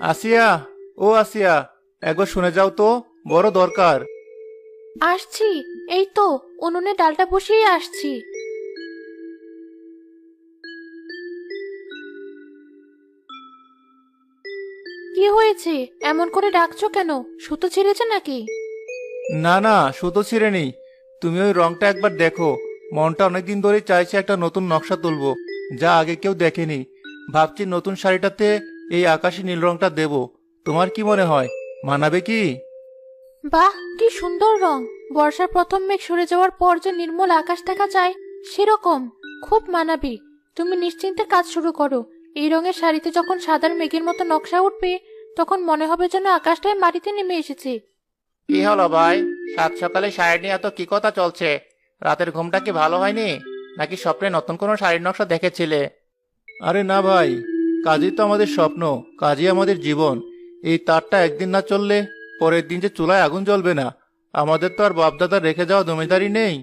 আসিয়া, ও আসিয়া, একবার শুনে যাও তো, বড় দরকার। আসছি, এই তো, উনুনে ডালটা বসিয়ে আসছি। কি হয়েছে? এমন করে ডাকছো কেন? সুতো ছিঁড়েছে নাকি? না না, সুতো ছিঁড়ে নেই। তুমি ওই রংটা একবার দেখো। মনটা অনেকদিন ধরে চাইছে একটা নতুন নকশা তুলবো, যা আগে কেউ দেখেনি। ভাবছি নতুন শাড়িটাতে এই আকাশি নীল রংটা দেব। তোমার কি মনে হয়, মানাবে কি? বাহ, কি সুন্দর রং। বর্ষার প্রথম মেঘ সরে যাওয়ার পর যে নির্মল আকাশ দেখা যায়, সেরকম। খুব মানাবি। তুমি নিশ্চিন্তে কাজ শুরু করো। এই রঙের শাড়িতে যখন সাদার মেঘের মতো নকশা উঠবে, তখন মনে হবে যেন আকাশটায় মাটিতে নেমে এসেছে। কি হলো ভাই? সাত সকালে শাড়ি নিয়ে এত কি কথা চলছে? রাতের ঘুমটা কি ভালো হয়নি? নাকি স্বপ্নে নতুন কোনো শাড়ির নকশা দেখেছিলে? আরে না ভাই কাজই তো আমাদের স্বপ্ন কাজই আমাদের জীবন। এই তারটা একদিন না চললে পরের দিন যে চুলায় আগুন জ্বলবে না। আমাদের তো আর বাপদাদা রেখে যাওয়া জমিদারি নেই।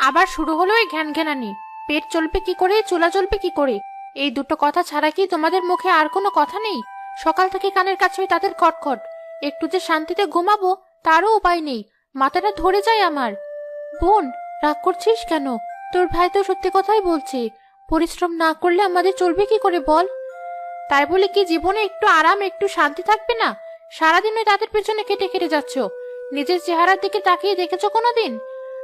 আবার শুরু হলো এই ঘ্যান ঘ্যানানি পেট চলবে কি করে চুলা চলবে কি করে? এই দুটো কথা ছাড়া কি তোমাদের মুখে আর কোনো কথা নেই? সকাল থেকে কানের কাছে তাদের খটখট। একটু যে শান্তিতে ঘুমাবো, তারও উপায় নেই। মাথাটা ধরে যায় আমার। বোন, রাগ করছিস কেন? তোর ভাই তো সত্যি কথাই বলছে। পরিশ্রম না করলে আমাদের চলবে কি করে বল? তাই বলে কি জীবনে একটু আরাম, একটু শান্তি থাকবে না? সারাদিন ওই তাদের পেছনে কেটে কেটে যাচ্ছ। নিজের চেহারার দিকে তাকিয়ে দেখেছ কোনোদিন?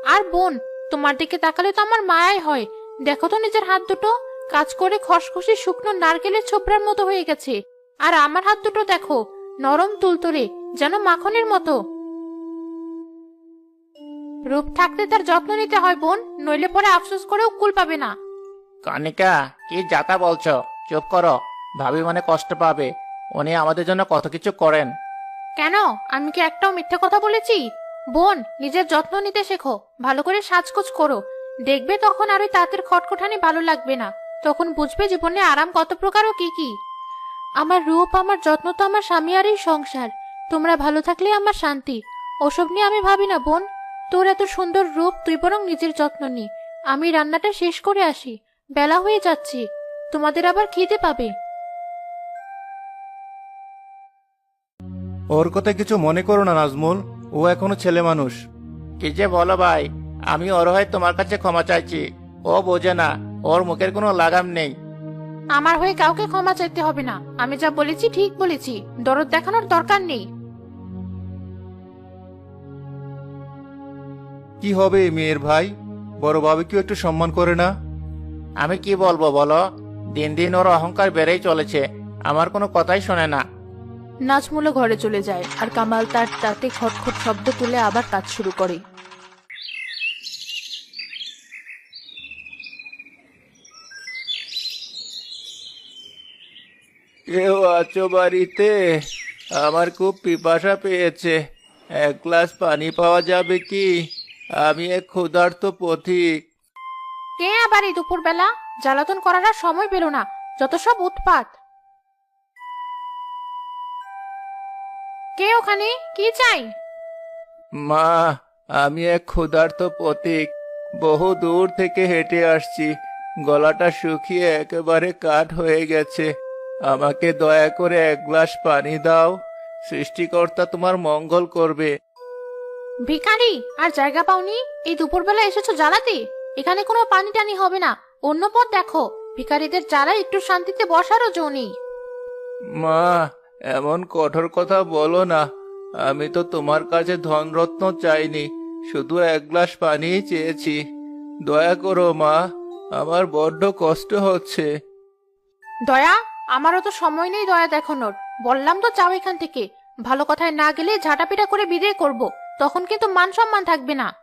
আর বোন, তোমার দিকে তাকালে তো আমার মায়াই হয়। দেখো তো নিজের হাত দুটো। কাজ করে খসখসে শুকনো নারকেলের ছোবড়ার মতো হয়ে গেছে। আর আমার হাত দুটো দেখো, নরম তুলতুলে। যেন মাখনের মতো। রূপ থাকতে তার যত্ন নিতে হয় বোন নইলে পরে আফসোস করেও কুল পাবে না। কনিকা কি যাতা বলছো? চুপ করো। ভাবি মানে কষ্ট পাবে। উনি আমাদের জন্য কত কিছু করেন। কেন? আমি কি একটাও মিথ্যে কথা বলেছি? বোন নিজের যত্ন নিতে শেখো। ভালো করে সাজগোজ করো। দেখবে তখন আর ওই তাঁতের খটখটানি ভালো লাগবে না। তখন বুঝবে জীবনে আরাম কত প্রকার ও কি কি। আমার রূপ আমার যত্ন তো আমার স্বামী আর এই সংসার। তোমরা ভালো থাকলে আমার শান্তি। ওসব নিয়ে আমি ভাবি না বোন। তোর এত সুন্দর রূপ তুই বরং নিজের যত্ন নি। আমি রান্নাটা শেষ করে আসি। বেলা হয়ে যাচ্ছি। তোমাদের আবার খিদে পাবে। ওর কথা কিছু মনে করো না নাজমুল। ও এখনও ছেলে মানুষ। কি যে বলো ভাই আমি ওর হয়ে তোমার কাছে ক্ষমা চাইছি। ও বোঝে না ওর মুখের কোনো লাগাম নেই। আমার হয়ে কাউকে ক্ষমা চাইতে হবে না। আমি যা বলেছি ঠিক বলেছি। দরদ দেখানোর দরকার নেই। কি হবে এই মেয়ের ভাই? বড় বাবুকেও একটু সম্মান করে না? আমি কি বলব বলো? দিন দিন ওর অহংকার বেড়েই চলেছে। আমার কোনো কথাই শোনে না। নাজমুলো ঘরে চলে যায় আর কামাল তার তাতে খটখট শব্দ তুলে আবার কাজ শুরু করে। কেউ আছো বাড়িতে? আমার খুব পিপাসা পেয়েছে। এক গ্লাস পানি পাওয়া যাবে কি? আমি এক ক্ষুধার্ত পথিক। কে আবার এই দুপুরবেলা? জ্বালাতন করার আর সময় পেল না। যত সব উৎপাত। কে ওখানে? কি চাই? মা আমি এক ক্ষুধার্ত পথিক। বহু দূর থেকে হেঁটে আসছি। গলাটা শুকিয়ে একেবারে কাঠ হয়ে গেছে। আমাকে দয়া করে এক গ্লাস পানি দাও। সৃষ্টিকর্তা তোমার মঙ্গল করবে। ভিখারি আর জায়গা পাওনি? এই দুপুরবেলা এসেছ জ্বালাতে? এখানে কোনো পানি টানি হবে না। অন্য পথ দেখো। ভিখারিদের জ্বালা একটু শান্তিতে বসারও জো নেই। মা এমন কঠোর কথা বলো না। আমি তো তোমার কাছে ধনরত্ন চাইনি শুধু এক গ্লাস পানি চেয়েছি। দয়া করো মা আমার বড্ড কষ্ট হচ্ছে। দয়া আমারও তো সময় নেই দয়া দেখানোর। বললাম তো যাও এখান থেকে। ভালো কথায় না গেলে ঝাঁটাপিটা করে বিদায় করব। তখন কিন্তু মান সম্মান থাকবে না।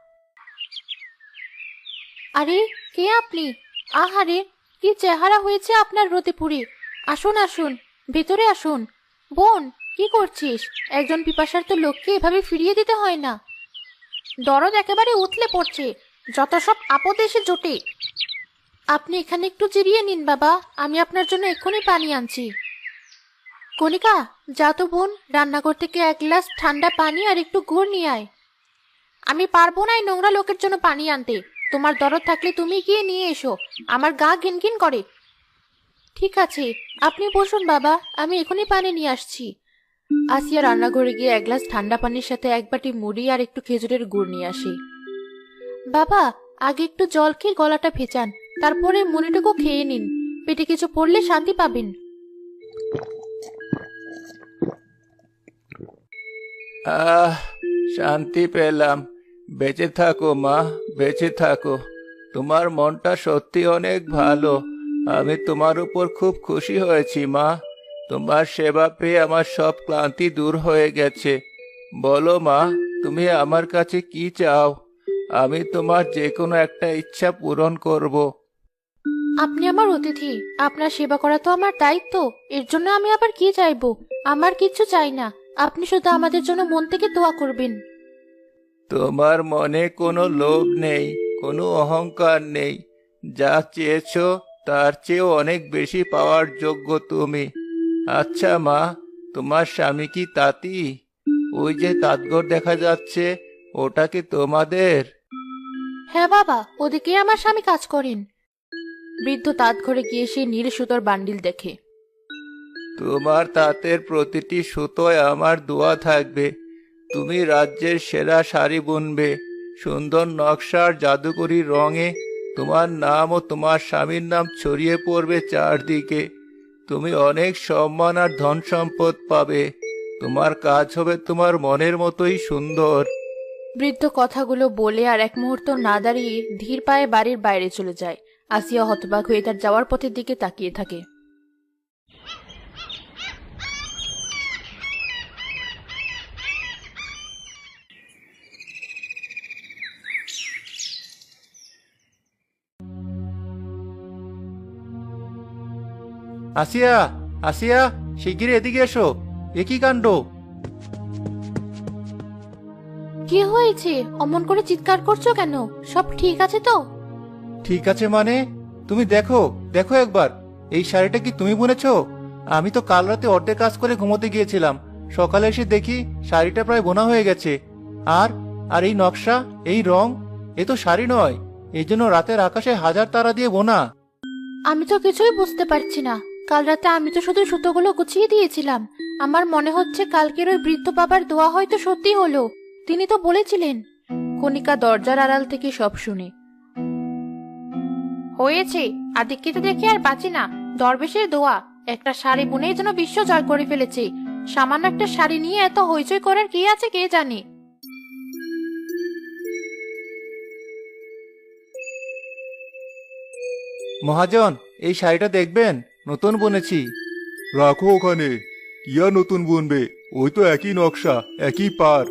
আরে, কে আপনি? আহারে, কি চেহারা হয়েছে আপনার রতিপুরি? আসুন আসুন, ভেতরে আসুন। বোন, কি করছিস? একজন পিপাসার তো লোককে এভাবে ফিরিয়ে দিতে হয় না। দরদ একেবারে উতলে পড়ছে, যত সব আপদ এসে জোটে। আপনি এখানে একটু চিরিয়ে নিন বাবা, আমি আপনার জন্য এক্ষুনি পানি আনছি। কণিকা, যা তো বোন, রান্নাঘর থেকে এক গ্লাস ঠান্ডা পানি আর একটু গুড় নিয়ে আয়। আমি পারব না এই নোংরা লোকের জন্য পানি আনতে। তোমার দরদ থাকলে তুমি গিয়ে নিয়ে এসো। আমার গা ঘিনঘিন করে। ঠিক আছে, আপনি বসুন বাবা, আমি এখনই পানি নিয়ে আসছি। আসিয়া রান্নাঘরে গিয়ে এক গ্লাস ঠান্ডা পানির সাথে এক বাটি মুড়ি আর একটু খেজুরের গুড় নিয়ে আসে। বাবা, আগে একটু জল খেয়ে গলাটা ভেজান, তারপরে মুড়িটুকু খেয়ে নিন। পেটে কিছু পড়লে শান্তি পাবেন। আহ, শান্তি পেলাম। বেঁচে থাকো, মা, বেঁচে থাকো। তোমার মনটা সত্যি অনেক ভালো। আমি তোমার উপর খুব খুশি হয়েছি, মা। তোমার সেবা পেয়ে আমার সব ক্লান্তি দূর হয়ে গেছে। বলো, মা, তুমি আমার কাছে কি চাও? আমি তোমার যে কোনো একটা ইচ্ছা পূরণ করব। আপনি আমার অতিথি। আপনার সেবা করা তো আমার দায়িত্ব। এর জন্য আমি আবার কি চাইব? আমার কিচ্ছু চাই না। আপনি শুধু আমাদের জন্য মন থেকে দোয়া করবেন। তোমার মনে কোনো লোভ নেই কোনো অহংকার নেই। যা চেয়েছো তার চেয়েও অনেক বেশি পাওয়ার যোগ্য তুমি। আচ্ছা মা তোমার স্বামী কি তাঁতি? ওই যে তাঁতঘর দেখা যাচ্ছে ওটা কি তোমাদের? হ্যাঁ বাবা ওদিকে আমার স্বামী কাজ করেন। বৃদ্ধ তাঁত ঘরে গিয়ে সে নীল সুতোর বান্ডিল দেখে। তোমার তাঁতের প্রতিটি সুতোয় আমার দোয়া থাকবে। তুমি রাজ্যের সেরা শাড়ি বুনবে। সুন্দর নকশার জাদুকরি রঙে তোমার নাম ও তোমার স্বামীর নাম ছড়িয়ে পড়বে চারদিকে। তুমি অনেক সম্মান আর ধন সম্পদ পাবে। তোমার কাজ হবে তোমার মনের মতোই সুন্দর। বৃদ্ধ কথাগুলো বলে আর এক মুহূর্ত না দাঁড়িয়ে ধীর পায়ে বাড়ির বাইরে চলে যায়। আসিয়া হতবাক হয়ে তার যাওয়ার পথের দিকে তাকিয়ে থাকে। আসিয়া আসিয়া শিগগির এদিকে এসো। এ কি কাণ্ড? কি হয়েছে? অমন করে চিৎকার করছ কেন? সব ঠিক আছে তো? ঠিক আছে মানে? তুমি দেখো দেখো একবার। এই শাড়িটা কি তুমি বুনেছো? আমি তো কাল রাতে অর্ধেক কাজ করে ঘুমোতে গিয়েছিলাম। সকালে এসে দেখি শাড়িটা প্রায় বোনা হয়ে গেছে। আর আর এই নকশা এই রং এ তো শাড়ি নয়। এই জন্য রাতের আকাশে হাজার তারা দিয়ে বোনা। আমি তো কিছুই বুঝতে পারছি না। কাল রাতে আমি তো শুধু সুতোগুলো গুছিয়ে দিয়েছিলাম। আমার মনে হচ্ছে কালকের ওই বৃদ্ধ বাবার দোয়া হয়তো সত্যি হলো। তিনি তো বলেছিলেন। কণিকা দরজার আড়াল থেকে সব শুনে। হয়েছে আদিক্ষিতে দেখে আর বাঁচি না। দরবেশের দোয়া। একটা শাড়ি বুনেই যেন বিশ্ব জয় করে ফেলেছে। সামান্য একটা শাড়ি নিয়ে এত হইচই করার কি আছে কে জানে? মহাজন, এই শাড়িটা দেখবেন? নতুন বুনেছি। রাখো ওখানে। ইয়া নতুন বুনবে। ওই তো একই নকশা একই পার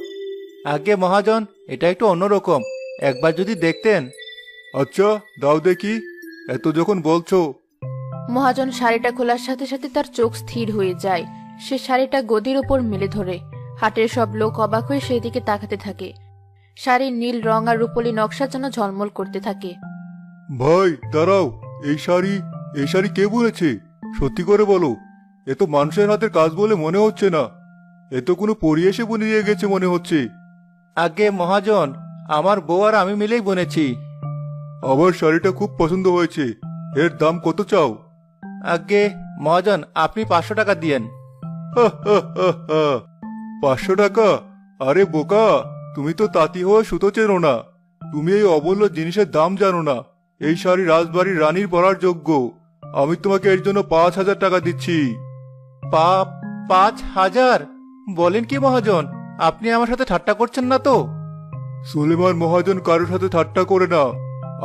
আগে মহাজন এটা একটু অন্যরকম। একবার যদি দেখতেন। আচ্ছা দাও দেখি। এত যখন বলছো। মহাজন শাড়িটা খোলার সাথে সাথে তার চোখ স্থির হয়ে যায়। সে শাড়িটা গদির উপর মেলে ধরে। হাটের সব লোক অবাক হয়ে সেই দিকে তাকাতে থাকে। শাড়ির নীল রং আর রূপলি নকশা যেন ঝলমল করতে থাকে। ভাই দাঁড়াও। এই শাড়ি এই শাড়ি কে বুনেছে সত্যি করে বলো। এ তো মানুষের হাতের কাজ বলে মনে হচ্ছে না। এ তো কোনো পরি এসে বুনে দিয়ে গেছে মনে হচ্ছে। আগে মহাজন আমার বউ আর আমি মিলেই বুনেছি। আমার শাড়িটা খুব পছন্দ হয়েছে। এর দাম কত চাও? আগে মহাজন আপনি পাঁচশো টাকা দিয়েন। পাঁচশো টাকা? আরে বোকা তুমি তো তাঁতি হয়ে সুতো চেনো না। তুমি এই অবল্য জিনিসের দাম জানো না। এই শাড়ি রাজবাড়ির রানীর পরার যোগ্য। আমি তোমাকে এর জন্য পাঁচ হাজার টাকা দিচ্ছি। পা পাঁচ হাজার? বলেন কি মহাজন আপনি আমার সাথে ঠাট্টা করছেন না তো? সুলেমান মহাজন কারোর সাথে ঠাট্টা করে না।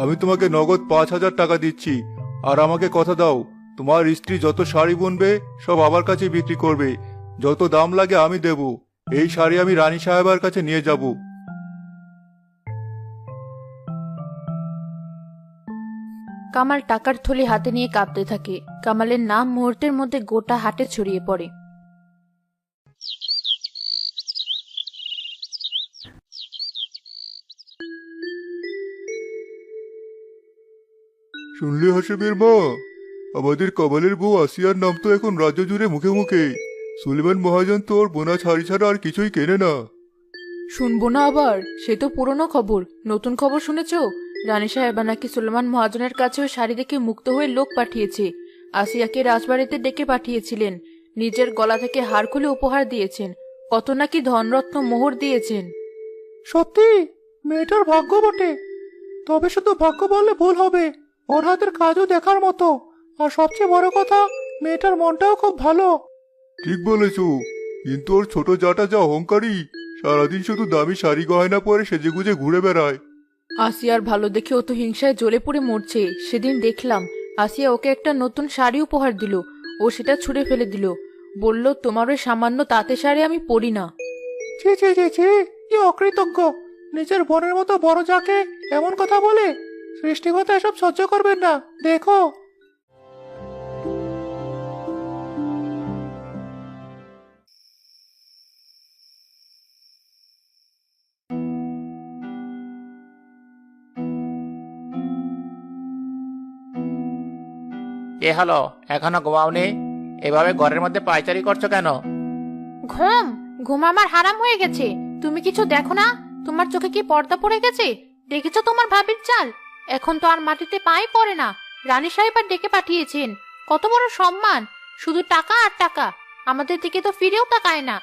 আমি তোমাকে নগদ পাঁচ হাজার টাকা দিচ্ছি। আর আমাকে কথা দাও তোমার স্ত্রী যত শাড়ি বুনবে সব আমার কাছে বিক্রি করবে। যত দাম লাগে আমি দেব। এই শাড়ি আমি রানী সাহেবের কাছে নিয়ে যাব। কামাল টাকার থলি হাতে নিয়ে কাঁপতে থাকে। কামালের নাম মুহূর্তের মধ্যে গোটা হাটে ছড়িয়ে পড়ে। শুনলে হাসিবের মা আমাদের কবালের বউ আসিয়ার নাম তো এখন রাজ্য জুড়ে মুখে মুখে। সুলেমান মহাজন তো ওর বোনা ছাড়ি ছাড়া আর কিছুই কেনে না। শুনব না আবার সে তো পুরনো খবর। নতুন খবর শুনেছো? রানী সাহেবা নাকি সুলেমান মহাজনের কাছেও শাড়ি দেখে মুক্ত হয়ে লোক পাঠিয়েছে। আসিয়াকে রাজবাড়িতে ডেকে পাঠিয়েছিলেন। নিজের গলা থেকে হার খুলে উপহার দিয়েছেন। কত নাকি ধনরত্ন মোহর দিয়েছেন। সত্যি? মেয়েটার ভাগ্য বটে। তবে শুধু ভাগ্য বললে ভুল হবে। ওর হাতের কাজও দেখার মতো। আর সবচেয়ে বড় কথা মেয়েটার মনটাও খুব ভালো। ঠিক বলেছ। কিন্তু ওর ছোট জাটা যা অহংকারী সারাদিন শুধু দামি শাড়ি গয়না পরে সেজেগুজে ঘুরে বেড়ায়। আসিয়ার ভালো দেখে ও তো হিংসায় জ্বলে পড়ে মরছে। সেদিন দেখলাম, আসিয়া ওকে একটা নতুন শাড়ি উপহার দিল। ও সেটা ছুঁড়ে ফেলে দিল। বলল, তোমার ওই সামান্য তাঁতে শাড়ি আমি পরি না। ছি ছি কি অকৃতজ্ঞ! নিজের বোনের মতো বড় যাকে এমন কথা বলে? সৃষ্টিগত এসব সহ্য করবেন না। দেখো। এ হলো এখনও ঘুমাওনি? এভাবে ঘরের মধ্যে পায়চারি করছ কেন? ঘুম ঘুম আমার হারাম হয়ে গেছে। তুমি কিছু দেখো না? তোমার চোখে কি পর্দা পড়ে গেছে? দেখেছ তোমার ভাবির চাল? এখন তো আর মাটিতে পাই পড়ে না। রানী সাহেব আর ডেকে পাঠিয়েছেন। কত বড় সম্মান। শুধু টাকা আর টাকা। আমাদের দিকে তো ফিরেও তাকায় না।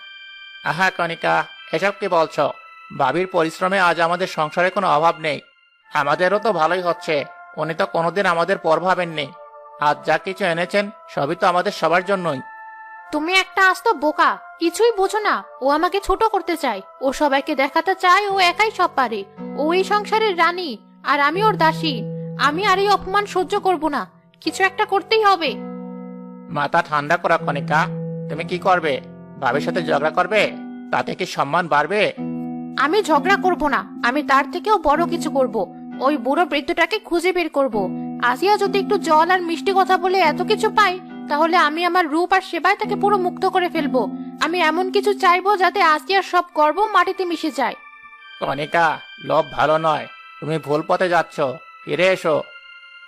আহা কনিকা এসব কি বলছো? ভাবির পরিশ্রমে আজ আমাদের সংসারে কোনো অভাব নেই। আমাদেরও তো ভালোই হচ্ছে। উনি তো কোনোদিন আমাদের পর ভাবেননি। আজ যা কিছু এনেছেন সবই তো আমাদের সবার জন্যই। তুমি একটা আস্ত বোকা কিছুই বোঝো না। ও আমাকে ছোট করতে চায়। ও সবাইকে দেখাতে চায় ও একাই সব পারে। ও এই সংসারের রানী আর আমি ওর দাসী। আমি আর এই অপমান সহ্য করব না। কিছু একটা করতেই হবে। মাথা ঠান্ডা করা কনিকা তুমি কি করবে? ভাবির সাথে ঝগড়া করবে? তাতে কি সম্মান বাড়বে? আমি ঝগড়া করব না। আমি তার থেকেও বড় কিছু করব। ওই বুড়ো বৃদ্ধটাকে খুঁজে বের করব। আসিয়া যদি একটু জল আর মিষ্টি কথা বলে এত কিছু পাই তাহলে আমি আমার রূপ আর সেবায় তাকে পুরো মুক্ত করে ফেলব। আমি এমন কিছু চাইব যাতে আসিয়ার সব গর্ব মাটিতে মিশে যায়। কনিকা লোভ ভালো নয়। তুমি ভুল পথে যাচ্ছ। ফিরে এসো।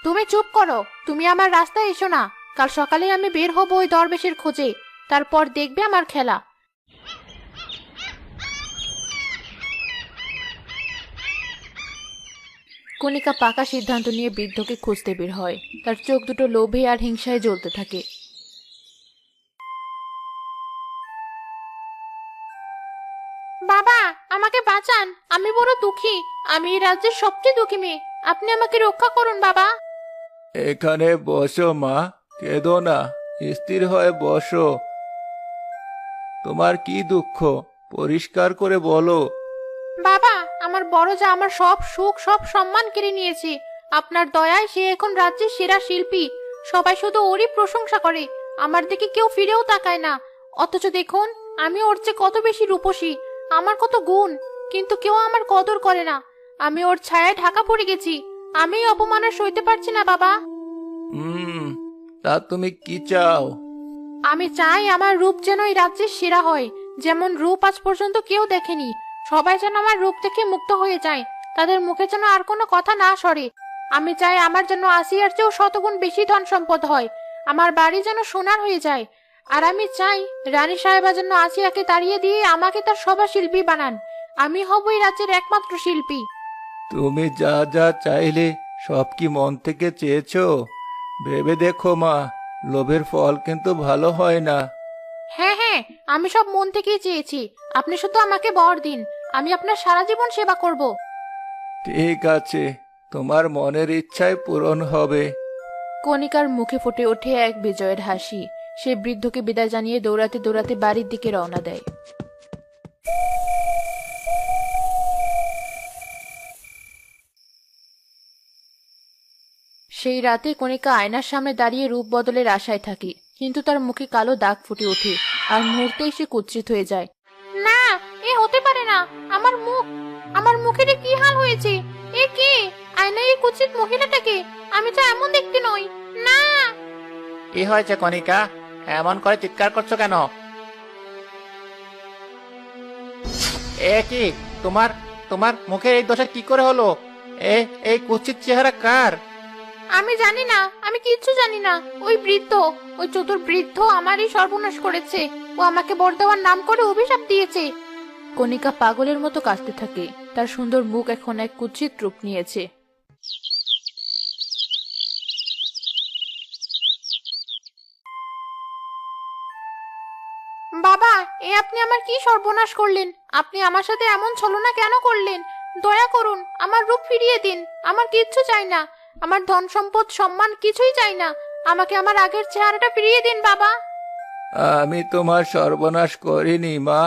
তুমি চুপ করো। তুমি আমার রাস্তায় এসো না। কাল সকালে আমি বের হব ওই দরবেশের খোঁজে। তারপর দেখবে আমার খেলা। কণিকা পাকা সিদ্ধান্ত নিয়ে বৃদ্ধকে খুঁজতে বের হয়। তার চোখ দুটো লোভে আর হিংসায় জ্বলতে থাকে। বাবা আমাকে বাঁচান। আমি বড় দুঃখী। আমি এই রাজ্যের সবচেয়ে দুঃখী মেয়ে। আপনি আমাকে রক্ষা করুন বাবা। এখানে বসো মা। কেঁদো না। স্থির হয়ে বসো। তোমার কি দুঃখ? পরিষ্কার করে বলো। বাবা বড় যা আমার সব সুখ সব সম্মান কেড়ে নিয়েছে। আপনার দয়ায় সে এখন রাজ্যের সেরা শিল্পী। সবাই শুধু ওরই প্রশংসা করে। আমার দিকে কেউ ফিরেও তাকায় না। অথচ দেখুন আমি ওর চেয়ে কত বেশি রূপসী। আমার কত গুণ কিন্তু কেউ আমার কদর করে না। আমি ওর ছায়ায় ঢাকা পড়ে গেছি। আমি এই অপমান আর সইতে পারছি না বাবা। হুম তা তুমি কি চাও? আমি চাই আমার রূপ যেন এই রাজ্যের সেরা হয়। যেমন রূপ আজ পর্যন্ত কেউ দেখেনি। সবাই যেন আমার রূপ দেখে মুক্ত হয়ে যায়। তাদের মুখে যেন আর কোনো কথা না সরে। আমি চাই আমার যেন আসিয়ার চেয়েও শতগুণ বেশি ধন সম্পদ হয়। আমার বাড়ি যেন সোনার হয়ে যায়। আর আমি চাই রানী সাহেবা যেন আসিয়াকে তাড়িয়ে দিয়ে আমাকে তার সভা শিল্পী বানান। আমি হব এই রাজ্যের একমাত্র শিল্পী। তুমি যা যা চাইলে সব কি মন থেকে চেয়েছো? ভেবে দেখো মা লোভের ফল কিন্তু ভালো হয় না। হ্যাঁ হ্যাঁ আমি সব মন থেকেই চেয়েছি। আপনি শুধু আমাকে বর দিন। আমি আপনার সারা জীবন সেবা করব। ঠিক আছে তোমার মনের ইচ্ছাই পূরণ হবে। কণিকার মুখে ফুটে ওঠে এক বিজয়ের হাসি। সে বৃদ্ধকে বিদায় জানিয়ে দৌড়াতে দৌড়াতে বাড়ির দিকে রওনা দেয়। সেই রাতে কণিকা আয়নার সামনে দাঁড়িয়ে রূপ বদলের আশায় থাকে কিন্তু তার মুখে কালো দাগ ফুটে ওঠে আর মুহূর্তেই সে কুৎসিত হয়ে যায়। এ কি হাল হয়েছে? এ কে? আয়নায় এই কুৎসিত মহিলাটাকে। আমি তো এমন দেখতে নই। না! কি হয়েছে কনিকা এমন করে চিৎকার করছ কেন? এ কি? তোমার তোমার মুখের এই দোষা কি করে হলো? এ এই কুচিত চেহারা কার? আমি জানি না আমি কিচ্ছু জানি না। ওই বৃদ্ধ ওই চতুর বৃদ্ধ আমারই সর্বনাশ করেছে। ও আমাকে বর দেওয়ার নাম করে অভিশাপ দিয়েছে। কণিকা পাগলের মতো কাঁদতে থাকে। তার সুন্দর মুখ এখন এক কুৎসিত রূপ নিয়েছে। বাবা এ আপনি আমার কি সর্বনাশ করলেন? আপনি আমার সাথে এমন ছলনা কেন করলেন? দয়া করুন আমার রূপ ফিরিয়ে দিন। আমার কিচ্ছু চাই না। আমার ধন সম্পদ সম্মান কিছুই চাই না। আমাকে আমার আগের চেহারাটা ফিরিয়ে দিন বাবা। আমি তোমার সর্বনাশ করিনি মা।